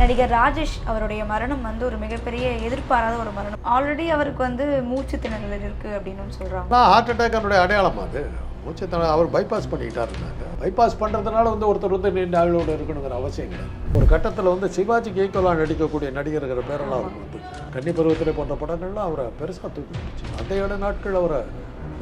நடிகர் ராஜேஷ் அவருடைய மரணம் வந்து ஒரு மிகப்பெரிய எதிர்பாராத ஒரு மரணம். ஆல்ரெடி அவருக்கு வந்து மூச்சு திணறல் இருக்கு அப்படின்னு சொல்றாங்க. ஹார்ட் அட்டாக் அவருடைய அடையாளம் அது. மூச்சத்தன அவர் பைபாஸ் பண்ணிக்கிட்டார் இருந்தாங்க பைபாஸ் பண்ணுறதுனால வந்து ஒருத்தர் வந்து நீண்ட ஆயுளோடு இருக்கணுங்கிற அவசியம் கிடையாது. ஒரு கட்டத்தில் வந்து சிவாஜிக்கு ஈக்குவலாக நடிக்கக்கூடிய நடிகர்கள் பேரெல்லாம் அவருக்கு வந்து கன்னி பருவத்தில் போன்ற படங்கள்லாம் அவரை பெருசாக தூக்கி பிடிச்சி அந்த ஏழு நாட்கள் அவரை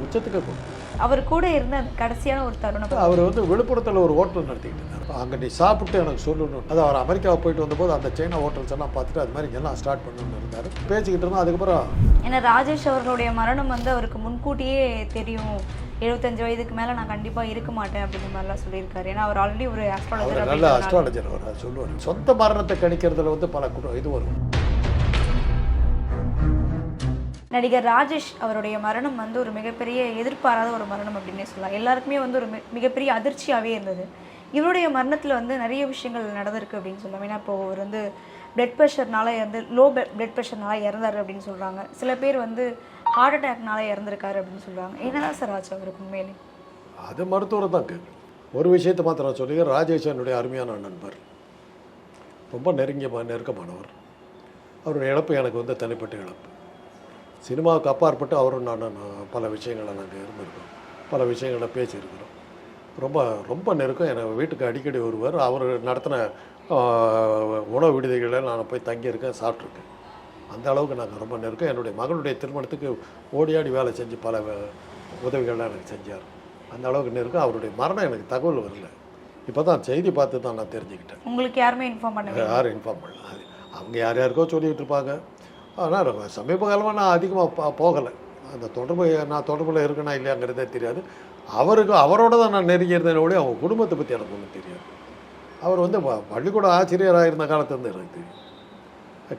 உச்சத்துக்கு கொண்டு அவர் கூட இருந்த கடைசியான ஒரு தருணம். அவர் வந்து விழுப்புரத்தில் ஒரு ஹோட்டல் நடத்திக்கிட்டு இருந்தார். அங்கே நீ சாப்பிட்டு எனக்கு சொல்லணும். அது அவர் அமெரிக்காவை போயிட்டு வந்தபோது அந்த சைனா ஹோட்டல்ஸ் எல்லாம் பார்த்துட்டு அது மாதிரி இங்கெல்லாம் ஸ்டார்ட் பண்ணணும்னு இருந்தார். பேசிக்கிட்டு இருந்தோம். அதுக்கப்புறம் ஏன்னா ராஜேஷ் அவர்களுடைய மரணம் வந்து அவருக்கு முன்கூட்டியே தெரியும். எழுபத்தஞ்சு வயதுக்கு மேல நான் கண்டிப்பா இருக்க மாட்டேன் அப்படிங்கிற மாதிரிலாம் சொல்லியிருக்காரு. ஏன்னா அவர் ஆல்ரெடி ஒரு அவர் ஆஸ்ட்ராலஜர் நல்ல அஸ்ட்ராலஜர் அவர். சொல்லுவார். சொந்த மரணத்தை கணிக்கிறதுல வந்து பல இது வரும். நடிகர் ராஜேஷ் அவருடைய மரணம் வந்து ஒரு மிகப்பெரிய எதிர்பாராத ஒரு மரணம் அப்படின்னே சொல்லலாம். எல்லாருக்குமே வந்து ஒரு மிகப்பெரிய அதிர்ச்சியாகவே இருந்தது. இவருடைய மரணத்தில் வந்து நிறைய விஷயங்கள் நடந்திருக்கு அப்படின்னு சொல்லலாம். ஏன்னா இப்போ அவர் வந்து பிளட் ப்ரெஷர்னால இறந்து லோ பிளட் ப்ரெஷர்னால இறந்தாரு அப்படின்னு சொல்கிறாங்க சில பேர் வந்து ஹார்ட் அட்டாக்னால இறந்துருக்காரு அப்படின்னு சொல்கிறாங்க என்னதான் சார் ஆச்சு அவருக்கு உண்மையிலே? அது மருத்துவரை தான் கேட்கு ஒரு விஷயத்தை மாத்திரம் சொல்லி ராஜேஷ் என்னுடைய அருமையான நண்பர். ரொம்ப நெருங்கிய நெருக்கமானவர். அவருடைய இழப்பு எனக்கு வந்து தனிப்பட்ட இழப்பு. சினிமாவுக்கு அப்பாற்பட்டு அவரும் நான் பல விஷயங்களை நாங்கள் இருந்திருக்கோம் பல விஷயங்களை பேசியிருக்கிறோம். ரொம்ப ரொம்ப நெருக்கம். எனக்கு வீட்டுக்கு அடிக்கடி வருவார். அவர் நடத்தின உணவு விடுதிகளில் நான் போய் தங்கியிருக்கேன் சாப்பிட்ருக்கேன். அந்த அளவுக்கு நாங்கள் ரொம்ப நெருக்கம். என்னுடைய மகளுடைய திருமணத்துக்கு ஓடியாடி வேலை செஞ்சு பல உதவிகள்லாம் எனக்கு செஞ்சார். அந்த அளவுக்கு நெருக்கம். அவருடைய மரணம் எனக்கு தகவல் வரல. இப்போ தான் செய்தி பார்த்து தான் நான் தெரிஞ்சுக்கிட்டேன். உங்களுக்கு யாருமே இன்ஃபார்ம் இல்லை. யாரும் இன்ஃபார்ம் பண்ணல. அது அவங்க யார் யாருக்கோ சொல்லிகிட்டு இருப்பாங்க. ஆனால் சமீப காலமாக நான் அதிகமாக போகலை. அந்த தொடர்பு நான் தொடர்பில் இருக்கேனா இல்லையாங்கிறதே தெரியாது. அவருக்கு அவரோட தான் நான் நெருங்கி இருந்தேன் அவங்க குடும்பத்தை பற்றி எனக்கு ஒன்றும் தெரியாது. அவர் வந்து பள்ளிக்கூட ஆசிரியராக இருந்த காலத்துலேருந்து எனக்கு தெரியும்.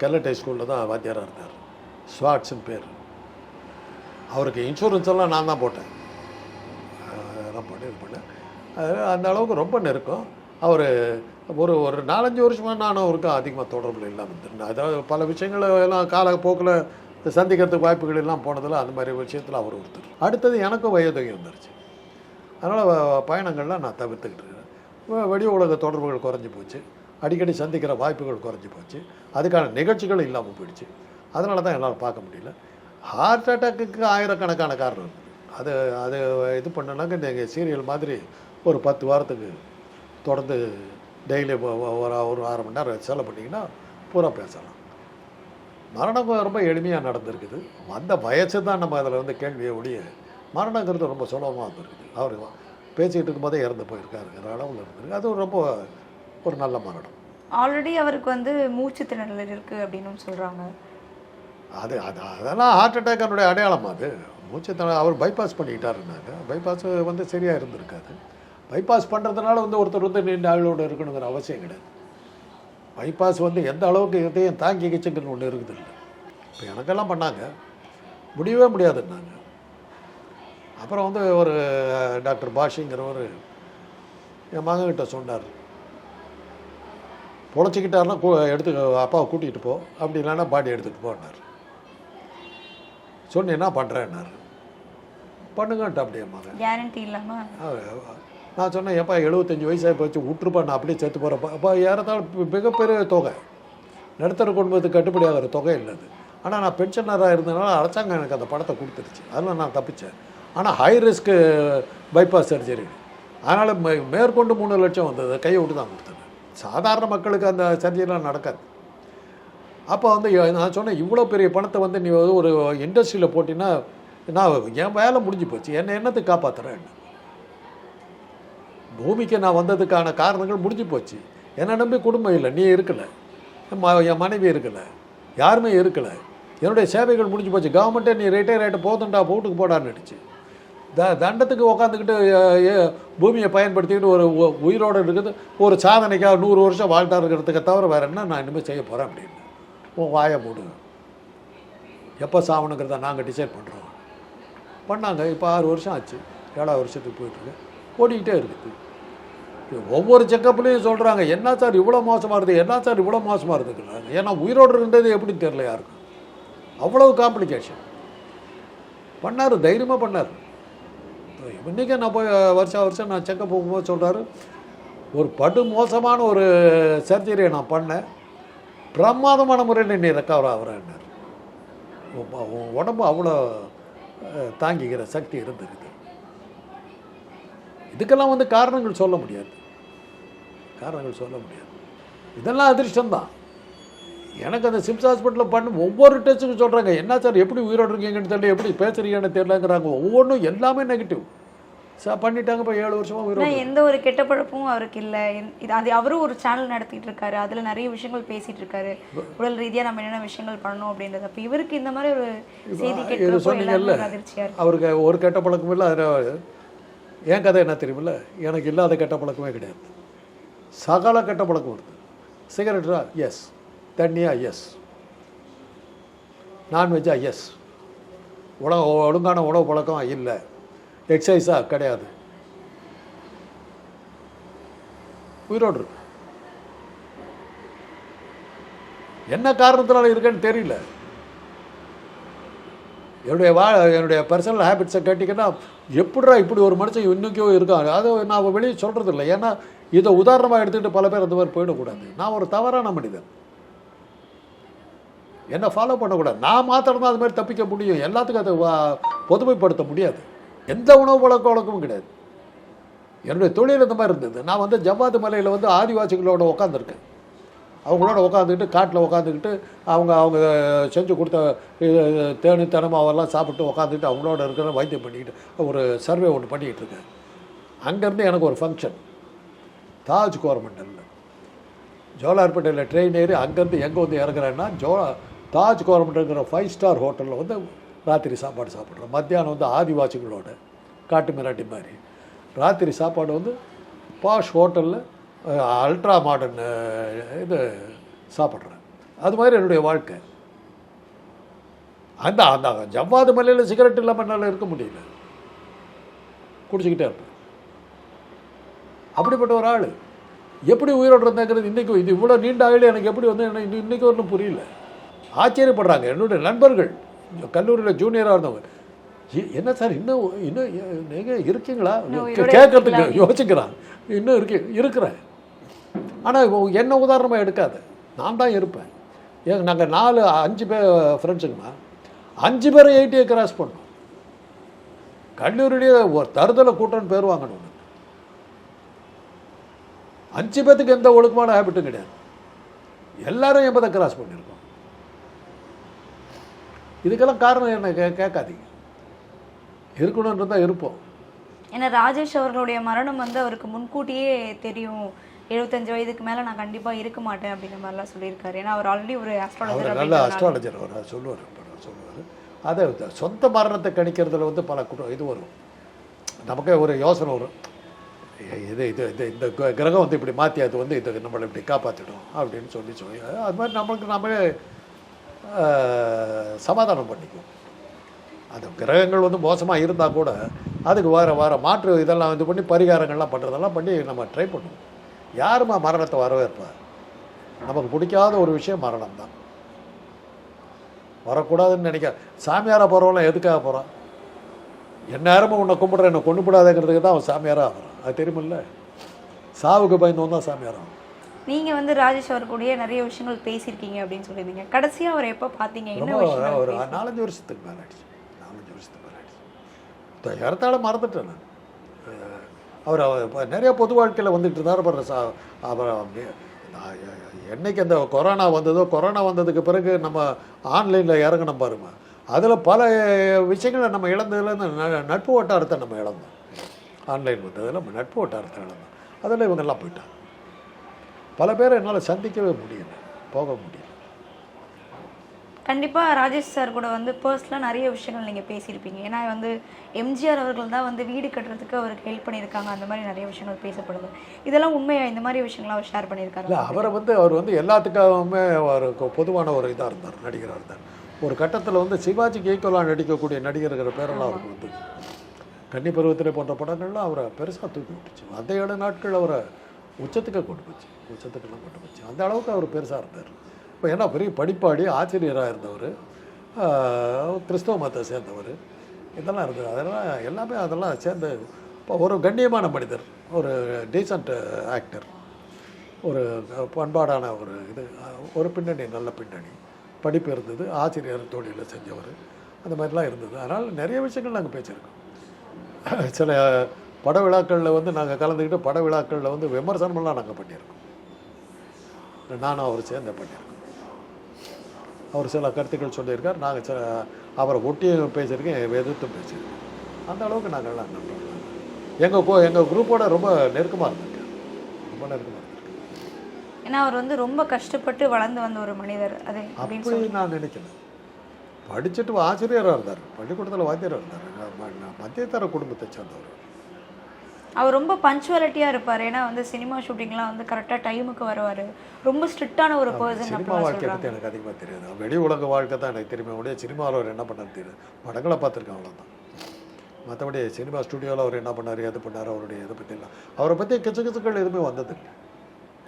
கல்லட்டை ஸ்கூலில் தான் வாத்தியாராக இருந்தார். ஸ்வாட்ஸ்னு பேர். அவருக்கு இன்சூரன்ஸ் எல்லாம் நான் தான் போட்டேன். அதெல்லாம் பண்ணி இது பண்ணேன். அது அந்த அளவுக்கு ரொம்ப நெருக்கம். அவர் ஒரு ஒரு நாலஞ்சு வருஷமாக நானும் அவருக்கும் அதிகமாக தொடர்பில் இல்லாமல் இருந்தேன் அதாவது பல விஷயங்களை எல்லாம் காலப்போக்கில் சந்திக்கிறதுக்கு வாய்ப்புகள் எல்லாம் போனதில் அந்த மாதிரி விஷயத்தில் அவர் ஒருத்தர். அடுத்தது எனக்கும் வயோதகி வந்துருச்சு. அதனால் பயணங்கள்லாம் நான் தவிர்த்துக்கிட்டு இருக்கிறேன் வெடி வெளி உலக தொடர்புகள் குறைஞ்சி போச்சு. அடிக்கடி சந்திக்கிற வாய்ப்புகள் குறைஞ்சி போச்சு. அதுக்கான நிகழ்ச்சிகள் இல்லாமல் போயிடுச்சு. அதனால தான் என்னால் பார்க்க முடியல. ஹார்ட் அட்டாக்குக்கு ஆயிரக்கணக்கான காரணம் அது அது இது பண்ணனாக்க நீங்கள் சீரியல் மாதிரி ஒரு பத்து வாரத்துக்கு தொடர்ந்து டெய்லி ஒரு ஒரு அரை மணி நேரம் செலவு பண்ணிங்கன்னா பூரா பேசலாம். மரணம் ரொம்ப எளிமையாக நடந்திருக்குது. அந்த வயசு தான் நம்ம அதில் வந்து கேள்வியை ஒழிய மரணங்கிறது ரொம்ப சுலபமாக இருந்திருக்குது அவர் பேசிகிட்டு இருக்கும்போதே இறந்து போயிருக்காருங்கிற அளவில் இருந்திருக்கு. அது ரொம்ப ஒரு நல்ல மரணம். ஆல்ரெடி அவருக்கு வந்து மூச்சு திணறல் இருக்கு அப்படின்னு சொல்றாங்க. அது அது அதெல்லாம் ஹார்ட் அட்டாக்கனுடைய அடையாளம் அது. மூச்சு த- அவர் பைபாஸ் பண்ணிக்கிட்டாருனாங்க பைபாஸ் வந்து சரியாக இருந்திருக்காது. பைபாஸ் பண்ணுறதுனால வந்து ஒருத்தர் வந்து நீண்ட ஆயுளோடு இருக்கணுங்கிற அவசியம் கிடையாது. பைபாஸ் வந்து எந்த அளவுக்கு இதையும் தாங்கி கிச்சுங்கன்னு ஒன்று இருக்குது இல்லை இப்போ எனக்கெல்லாம் பண்ணாங்க. முடியவே முடியாதுன்னாங்க. அப்புறம் வந்து ஒரு டாக்டர் பாஷிங்கிறவர் என் மகன்கிட்ட சொன்னார். பொழைச்சிக்கிட்டாருன்னா எடுத்து அப்பாவை கூட்டிகிட்டு போ. அப்படி இல்லைன்னா பாடி எடுத்துகிட்டு போனார் சொன்னேன் என்ன பண்ணுறேன்னாரு பண்ணுங்கன்ட்டு அப்படியே மகன். கேரண்டி இல்லாம? அவ- நான் சொன்னேன் ஏப்பா எழுபத்தஞ்சி வயசாக போச்சு விட்டுருப்பா நான் அப்படியே செத்து போகிறப்ப அப்போ ஏறத்தாலும் மிகப்பெரிய தொகை. நடுத்தர குடும்பத்துக்கு கட்டுப்படியாகிற தொகை இல்லை அது. ஆனால் நான் பென்ஷனராக இருந்ததுனால அரசாங்கம் எனக்கு அந்த பணத்தை கொடுத்துருச்சு அதில் நான் தப்பிச்சேன். ஆனால் ஹை ரிஸ்க்கு பைபாஸ் சர்ஜரி அதனால் மே மேற்கொண்டு மூணு லட்சம் வந்தது. கையை விட்டு தான் கொடுத்தேன் சாதாரண மக்களுக்கு அந்த சர்ஜரிலாம் நடக்காது. அப்போ வந்து நான் சொன்னேன் இவ்வளோ பெரிய பணத்தை வந்து நீ ஒரு இண்டஸ்ட்ரியில் போட்டின்னா நான் என் வேலை முடிஞ்சு போச்சு. என்னை என்னத்துக்கு காப்பாற்றுறேன் பூமிக்கு நான் வந்ததுக்கான காரணங்கள் முடிஞ்சு போச்சு. என்னை நம்பி குடும்பம் இல்லை. நீ இருக்கலை. என் ம- என் மனைவி இருக்கலை. யாருமே இருக்கலை. என்னுடைய சேவைகள் முடிஞ்சு போச்சு. கவர்மெண்ட்டே நீ ரிட்டையர் ஆகிட்டு போதுண்டா வீட்டுக்கு போடான்னுடுச்சு த தண்டத்துக்கு உட்காந்துக்கிட்டு பூமியை பயன்படுத்திக்கிட்டு ஒரு உ- உயிரோடு இருக்குது. ஒரு சாதனைக்காக நூறு வருஷம் வாழ்ந்தா இருக்கிறதுக்கு தவிர வேறு என்ன நான் இனிமேல் செய்ய போகிறேன் அப்படின்னு. உன் வாயை மூடு. எப்போ சாவணுங்கிறத நாங்கள் டிசைட் பண்ணுறோம் பண்ணாங்க. இப்போ ஆறு வருஷம் ஆச்சு. ஏழாவது வருஷத்துக்கு போயிட்டுருக்கு ஓடிக்கிட்டே இருக்குது. ஒவ்வொரு செக்கப்லேயும் சொல்கிறாங்க என்ன சார் இவ்வளோ மோசமாக இருக்குது? என்ன சார் இவ்வளோ மோசமாக இருக்குதுங்கிறாங்க ஏன்னா உயிரோடு இருந்தது எப்படி தெரியல யாருக்கும். அவ்வளவு காம்ப்ளிகேஷன் பண்ணார் தைரியமாக பண்ணார். இன்றைக்கி நான் போய் வருஷம் வருஷம் நான் செக்கப் போகும்போது சொல்கிறாரு ஒரு படு மோசமான ஒரு சர்ஜரியை நான் பண்ணேன். பிரமாதமான முறையில் நீ ரெக்கவர் ஆகிறான்னார். உன் உடம்பு அவ்வளோ தாங்கிக்கிற சக்தி இருந்திருக்கு. இதுக்கெல்லாம் வந்து காரணங்கள் சொல்ல முடியாது. காரணங்கள் சொல்ல முடியாது. இதெல்லாம் அதிர்ஷ்டம்தான். எனக்கு அந்த சிம்ஸ் ஹாஸ்பிட்டலில் பண்ண ஒவ்வொரு டெஸ்ட்டுக்கும் சொல்கிறாங்க என்ன சார் எப்படி உயிரோடு இருக்கீங்கன்னு தெரியல எப்படி பேசுறீங்கன்னு தெரியலங்கிறாங்க. ஒவ்வொன்றும் எல்லாமே நெகட்டிவ் சார் பண்ணிட்டாங்க இப்போ ஏழு வருஷமாக உயிரோடு எந்த ஒரு கெட்ட பழக்கமும் அவருக்கு இல்லை. இது அது அவரும் ஒரு சேனல் நடத்திட்டு இருக்காரு. அதில் நிறைய விஷயங்கள் பேசிட்டு இருக்காரு. உடல் ரீதியாக நம்ம என்னென்ன விஷயங்கள் பண்ணணும் அப்படின்றது. அப்போ இவருக்கு இந்த மாதிரி ஒரு செய்தி கேட்கிறப்போ சொன்னீங்கல்ல அவருக்கு ஒரு கெட்ட பழக்கமும் இல்லை அதில் என் கதை என்ன தெரியுமில்ல? எனக்கு இல்லாத கெட்ட பழக்கமே கிடையாது. சகல கெட்ட பழக்கம் வருது சிகரெட்டா எஸ் தண்ணியா? எஸ் நான்வெஜ்ஜா எஸ் உணவு ஒழுங்கான உணவு பழக்கம் இல்லை. எக்ஸசைஸா கிடையாது. உயிரோடு இருக்கு. என்ன காரணத்தினால இருக்கேன்னு தெரியல. என்னுடைய வா என்னுடைய பர்சனல் ஹேபிட்ஸை கேட்டிங்கன்னா எப்படிடா இப்படி ஒரு மனுஷன் இன்னைக்கும் இருக்கான்? அதை நான் வெளியே சொல்கிறது இல்லை ஏன்னா இதை உதாரணமாக எடுத்துக்கிட்டு பல பேர் அந்த மாதிரி போயிடக்கூடாது. நான் ஒரு தவறான மனிதன். என்னை ஃபாலோ பண்ணக்கூடாது. நான் மாத்திரம் தான் அது மாதிரி தப்பிக்க முடியும். எல்லாத்துக்கும் அதை வா- பொதுமைப்படுத்த முடியாது. எந்த உணவு பழக்க வழக்கமும் கிடையாது. என்னுடைய தொழில் இந்த மாதிரி இருந்தது. நான் வந்து ஜவ்வாது மலையில் வந்து ஆதிவாசிகளோட உட்காந்துருக்கேன் அவங்களோட உட்காந்துக்கிட்டு காட்டில் உட்காந்துக்கிட்டு அவங்க அவங்க செஞ்சு கொடுத்த இது, தேனி அவெல்லாம் சாப்பிட்டு உட்காந்துக்கிட்டு அவங்களோட இருக்கிற வைத்தியம் பண்ணிக்கிட்டு ஒரு சர்வே ஒன்று பண்ணிக்கிட்டு இருக்கேன். அங்கேருந்து எனக்கு ஒரு ஃபங்க்ஷன் தாஜ் கோரமண்டலில் ஜோலார்பேட்டையில் ட்ரெயின் ஏறி அங்கேருந்து எங்கே வந்து இறங்குறேன்னா ஜோ தாஜ் கோரமண்டல்ங்கிற ஃபைவ் ஸ்டார் ஹோட்டலில் வந்து ராத்திரி சாப்பாடு சாப்பிட்றோம் மத்தியானம் வந்து ஆதிவாசிகளோட காட்டு மிராட்டி மாதிரி. ராத்திரி சாப்பாடு வந்து பாஷ் ஹோட்டலில் அல்ட்ரா மாடர்ன் இது சாப்பிட்றேன் அது மாதிரி என்னுடைய வாழ்க்கை. அந்த அந்த ஜவ்வாது மலையில் சிகரெட் இல்லாமல் என்னால் இருக்க முடியல. குடிச்சிக்கிட்டே இருப்பேன். அப்படிப்பட்ட ஒரு ஆள். எப்படி உயிரோடு இருந்தாங்கிறது இன்றைக்கி இது இவ்வளோ நீண்ட ஆயுள் எனக்கு எப்படி வந்து என்ன இன்றைக்கி ஒன்றும் புரியல. ஆச்சரியப்படுறாங்க என்னுடைய நண்பர்கள். கல்லூரியில் ஜூனியராக இருந்தவங்க. "ஏ- என்ன சார் இன்னும் இன்னும் நீங்கள் இருக்கீங்களா? கேட்கறதுக்கு இருக்கீங்களா?" யோசிக்கிறான் இன்னும் இருக்கேன் இருக்கிறேன். ஆனால் என்ன உதாரணமாக எடுக்காத. நான் தான் இருப்பேன். ஏங்க நாங்கள் நாலு அஞ்சு பேர் ஃப்ரெண்ட்ஸுங்கம்மா அஞ்சு பேரும் எயிட்டியை கிராஸ் பண்ணோம். கல்லூரியிலேயே ஒரு தருதலை கூட்டம்னு பேர் வாங்கணும் அஞ்சு பேத்துக்கு எந்த ஒழுக்கமான ஹேபிட்டும் கிடையாது. எல்லாரும் எண்பதை கிராஸ் பண்ணியிருக்கோம். இதுக்கெல்லாம் காரணம் என்ன? கே கேட்காதீங்க. இருக்கணுன்றது தான் இருப்போம் ஏன்னா ராஜேஷ் அவர்களுடைய மரணம் வந்து அவருக்கு முன்கூட்டியே தெரியும். எழுபத்தஞ்சு வயதுக்கு மேல நான் கண்டிப்பா இருக்க மாட்டேன் அப்படிங்கிற மாதிரிலாம் சொல்லியிருக்காரு. ஏன்னா அவர் ஆல்ரெடி ஒரு ஆஸ்ட்ராலஜர் நல்ல அஸ்ட்ராலஜர் அவர். சொல்லுவார். சொல்லுவார். அதை சொந்த மரணத்தை கணிக்கிறதுல வந்து பல குற்றம் இது வரும். நமக்கே ஒரு யோசனை வரும். இது இது இது இந்த கிரகம் வந்து இப்படி மாற்றி அது வந்து இது நம்மளை இப்படி காப்பாற்றிடும் அப்படின்னு சொல்லி சொல்லி அது மாதிரி நம்மளுக்கு நாமளே சமாதானம் பண்ணிக்குவோம். அந்த கிரகங்கள் வந்து மோசமாக இருந்தால் கூட அதுக்கு வேறு வேறு மாற்று இதெல்லாம் இது பண்ணி பரிகாரங்கள்லாம் பண்ணுறதெல்லாம் பண்ணி நம்ம ட்ரை பண்ணுவோம். யாருமா மரணத்தை வரவேற்பார் நமக்கு பிடிக்காத ஒரு விஷயம் மரணம் தான். வரக்கூடாதுன்னு நினைக்க சாமியாராக போகிறவங்களாம் எதுக்காக போகிறான் எந்நேரமும் உன்னை கும்பிட்ற என்னை கொண்டு விடாதேங்கிறதுக்கு தான் அவன் சாமியாராக ஆகிறான். அது தெரியுமில்ல? சாவுக்கு பயந்தவன் தான் சாமியாராகும் நீங்க வந்து ராஜேஷ் அவர் கூடயே நிறைய விஷயங்கள் பேசியிருக்கீங்க அப்படின்னு சொல்லியிருந்தீங்க. கடைசியா அவர் எப்போ பார்த்தீங்க? என்ன ஒரு நாலஞ்சு வருஷத்துக்கு மேலே ஆயிடுச்சு நாலஞ்சு வருஷத்துக்கு மேலே ஆயிடுச்சு இடத்தால மறந்துட்டேன் நான். அவர் நிறைய பொது வாழ்க்கையில் வந்துட்டு இருந்தார். அப்புறம் சா அப்புறம் அப்படியே நான் எ- என்னைக்கு அந்த கொரோனா வந்ததோ கொரோனா வந்ததுக்கு பிறகு நம்ம ஆன்லைனில் இறங்கணும் பாருங்க. அதில் பல விஷயங்களை நம்ம இழந்ததுல இந்த ந- நட்பு வட்டாரத்தை நம்ம இழந்தோம். ஆன்லைன் வந்ததில் நம்ம நட்பு வட்டாரத்தை இழந்தோம் அதில் இவங்கெல்லாம் போயிட்டாங்க. பல பேரை என்னால் சந்திக்கவே முடியல போக முடியல. கண்டிப்பா ராஜேஷ் சார் கூட வந்து பர்சனலாக நிறைய விஷயங்கள் நீங்க பேசியிருப்பீங்க. ஏன்னா வந்து எம்ஜிஆர் அவர்கள் தான் வந்து வீடு கட்டுறதுக்கு அவருக்கு ஹெல்ப் பண்ணியிருக்காங்க. அந்த மாதிரி நிறைய விஷயங்கள் பேசப்படுது. இதெல்லாம் உண்மையா? இந்த மாதிரி விஷயங்கள்லாம் அவர் ஷேர் பண்ணியிருக்காரு? இல்லை அவரை வந்து அவர் வந்து எல்லாத்துக்காகவுமே ஒரு கொ- பொதுவான ஒரு இதாக இருந்தார் நடிகராக இருந்தார். ஒரு கட்டத்தில் வந்து சிவாஜிக்கு ஈக்குவலாக நடிக்கக்கூடிய நடிகர்கள் பேரெல்லாம் அவருக்கு வந்து கன்னி பருவத்தில் போன்ற படங்கள்லாம் அவரை பெருசாக தூக்கி விட்டுச்சு. அந்த ஏழு நாட்கள் அவரை உச்சத்துக்கு கொண்டு போச்சு. உச்சத்துக்கெல்லாம் கொண்டு போச்சு. அந்த அளவுக்கு அவர் பெருசாக இருந்தார். இப்போ ஏன்னா பெரிய படிப்பாடி ஆச்சரியராக இருந்தவர் கிறிஸ்தவ மதத்தை சேர்ந்தவர் இதெல்லாம் இருந்தது. அதெல்லாம் எல்லாமே அதெல்லாம் சேர்ந்து இப்போ ஒரு கண்ணியமான மனிதர் ஒரு டீசன்ட் ஆக்டர் ஒரு பண்பாடான ஒரு இது ஒரு பின்னணி நல்ல பின்னணி. படிப்பு இருந்தது ஆசிரியர் தொழிலில் செஞ்சவர். அந்த மாதிரிலாம் இருந்தது. அதனால் நிறைய விஷயங்கள் நாங்கள் பேசியிருக்கோம். சில பட விழாக்களில் வந்து நாங்கள் கலந்துக்கிட்டு பட விழாக்களில் வந்து விமர்சனமெல்லாம் நாங்கள் பண்ணியிருக்கோம். நானும் அவர் சேர்ந்து பண்ணியிருக்கோம். அவர் சில கருத்துக்கள் சொல்லியிருக்கார் நாங்கள் சில அவரை ஒட்டியும் பேசியிருக்கேன் எதிர்த்தும் பேசியிருக்கோம். அந்த அளவுக்கு நாங்கள் எல்லாம் நண்பர்கள் எங்கள் கோ எங்கள் குரூப்போட ரொம்ப நெருக்கமாக இருந்திருக்கேன் ரொம்ப நெருக்கமாக இருந்திருக்கேன் ஏன்னா அவர் வந்து ரொம்ப கஷ்டப்பட்டு வளர்ந்து வந்த ஒரு மனிதர் அது அப்படி நான் நினைக்கல. படிச்சுட்டு ஆசிரியராக இருந்தார். பள்ளிக்கூடத்தில் வாத்தியராக இருந்தார். நான் ம- நான் மத்தியதர குடும்பத்தை சேர்ந்தவர். அவர் ரொம்ப பஞ்சுவாலிட்டியாக இருப்பார். ஏன்னா வந்து சினிமா ஷூட்டிங்லாம் வந்து கரெக்டாக டைமுக்கு வருவார். ரொம்ப ஸ்ட்ரிக்டான ஒரு பர்சன் சினிமா வாழ்க்கை பற்றி எனக்கு அதிகமாக தெரியாது. வெளி உலக வாழ்க்கை தான் எனக்கு தெரியுமே ஒழிய சினிமாவில் அவர் என்ன பண்ணார் தெரியாது. படங்களை பார்த்துருக்கேன் அவ்வளோதான் மற்றபடி சினிமா ஸ்டுடியோவில் அவர் என்ன பண்ணார் எது பண்ணார் அவருடைய இதை பற்றிலாம் அவரை பற்றி கிச்சு கிச்சுக்கள் எதுவுமே வந்ததில்லை.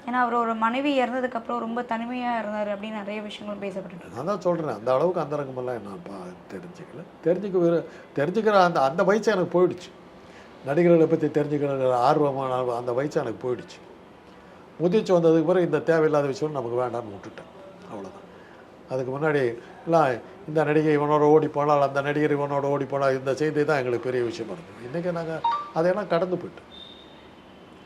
ஏன்னா அவர் ஒரு மனைவி இறந்ததுக்கப்புறம் ரொம்ப தனிமையாக இருந்தார் அப்படின்னு நிறைய விஷயங்கள் பேசப்பட்டு நான் தான் சொல்கிறேன் அந்த அளவுக்கு அந்தரங்கமெல்லாம் நான் பா தெரிஞ்சுக்கல? தெரிஞ்சுக்க விரு- தெரிஞ்சுக்கிற அந்த அந்த வயசு எனக்கு போயிடுச்சு. நடிகர்களை பற்றி தெரிஞ்சுக்கிற ஆர்வமான அந்த வயசு எனக்கு போயிடுச்சு. முதிர்ச்சி வந்ததுக்கு பிறகு இந்த தேவையில்லாத விஷயம் நமக்கு வேண்டாம்னு விட்டுட்டேன். அவ்வளோதான் அதுக்கு முன்னாடி எல்லாம் இந்த நடிகை இவனோட ஓடி போனால் அந்த நடிகர் இவனோட ஓடி போனால் இந்த செய்தி தான் எங்களுக்கு பெரிய விஷயமா இருந்தது. இன்றைக்கி நாங்கள் அதையெல்லாம் கடந்து போயிட்டோம்.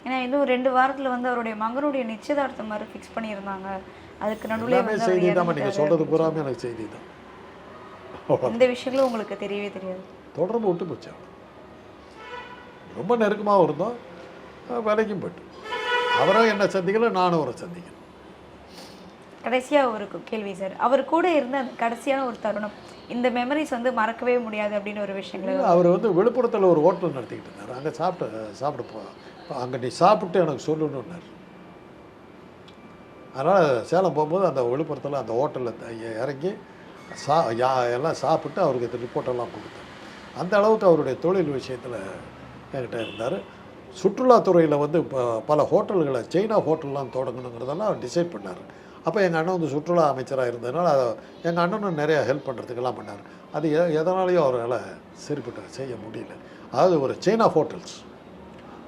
ஏன்னா இன்னும் ரெண்டு வாரத்தில் வந்து அவருடைய மகனுடைய நிச்சயதார்த்தம் மாதிரி ஃபிக்ஸ் பண்ணியிருந்தாங்க. அதுக்கு நடுவில் செய்தி தான் நீங்கள். சொல்கிறது பூராமே எனக்கு செய்தி தான். இந்த விஷயங்களும் உங்களுக்கு தெரியவே தெரியாது. தொடர்பு விட்டு போச்சு. ரொம்ப நெருக்கமாகவும் இருந்தோம். வேலைக்கும் போயிட்டு அவரும் என்னை சந்திக்கல நானும் அவரை சந்திக்கல. கடைசியாக ஒரு கேள்வி சார். அவர் கூட இருந்த கடைசியான ஒரு தருணம். இந்த மெமரிஸ் வந்து மறக்கவே முடியாது அப்படின்னு ஒரு விஷயங்கள் அவர் வந்து விழுப்புரத்தில் ஒரு ஹோட்டல் நடத்திக்கிட்டு இருந்தார். அங்கே சாப்பிட்டு சாப்பிட போ அங்கே நீ சாப்பிட்டு எனக்கு சொல்லணுன்னார் அதனால் சேலம் போகும்போது அந்த விழுப்புரத்தில் அந்த ஹோட்டலில் இறங்கி சா யா எல்லாம் சாப்பிட்டு அவருக்கு இந்த ரிப்போர்ட்டெல்லாம் கொடுத்தேன். அந்த அளவுக்கு அவருடைய தொழில் விஷயத்தில் என்கிட்ட இருந்தார். சுற்றுலாத்துறையில் வந்து இப்போ பல ஹோட்டல்களை சைனா ஹோட்டல்லாம் தொடங்கணுங்கிறதெல்லாம் அவர் டிசைட் பண்ணார். அப்போ எங்கள் அண்ணன் வந்து சுற்றுலா அமைச்சராக இருந்ததுனால எங்கள் அண்ணனும் நிறையா ஹெல்ப் பண்ணுறதுக்கெல்லாம் பண்ணார். அது எ எதனாலையும் அவரால் சரிப்பட்டு செய்ய முடியல. அதாவது ஒரு சைனா ஹோட்டல்ஸ்.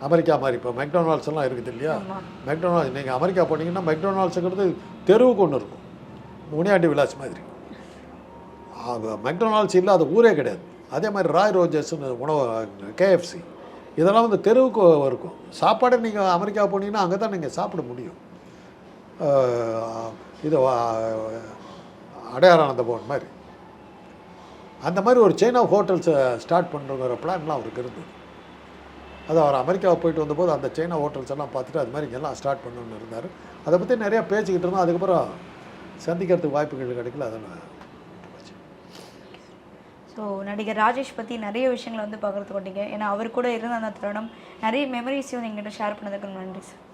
அமெரிக்கா மாதிரி. இப்போ மெக்டொனால்ட்ஸ் எல்லாம் இருக்குது இல்லையா. மெக்டொனால்ட்ஸ் நீங்கள் அமெரிக்கா போனீங்கன்னா மெக்டொனால்ட்ஸுங்கிறது தெருவுக்கு ஒன்று இருக்கும். முனியாண்டி விலாஸ் மாதிரி. மெக்டொனால்ட்ஸ் இல்லாத ஊரே கிடையாது. அதே மாதிரி ராய் ரோஜர்ஸ்னு உணவு கேஎஃப்சி இதெல்லாம் வந்து தெருவுக்கு இருக்கும். சாப்பாடு நீங்கள் அமெரிக்கா போனீங்கன்னா அங்கே தான் நீங்கள் சாப்பிட முடியும். இது அடையாரானந்த பவன் மாதிரி. அந்த மாதிரி ஒரு செயின் ஆஃப் ஹோட்டல்ஸை ஸ்டார்ட் பண்ணுறங்கிற பிளான்லாம் அவருக்கு இருந்தது. அது அவர் அமெரிக்காவை போயிட்டு வந்தபோது அந்த சைனா ஹோட்டல்ஸ் எல்லாம் பார்த்துட்டு அது மாதிரி இங்கெல்லாம் ஸ்டார்ட் பண்ணணும்னு இருந்தார். அதை பற்றி நிறையா பேசிக்கிட்டு இருந்தோம். அதுக்கப்புறம் சந்திக்கிறதுக்கு வாய்ப்புகள் கிடைக்கல. அதை நான் ஸோ நடிகர் ராஜேஷ் பற்றி நிறைய விஷயங்களை வந்து பகிர்ந்து கொண்டீங்க ஏன்னா அவர் கூட இருந்த அந்த தருணம் நிறைய மெமரிஸையும் எங்கிட்ட ஷேர் பண்ணதுக்கு நன்றி சார்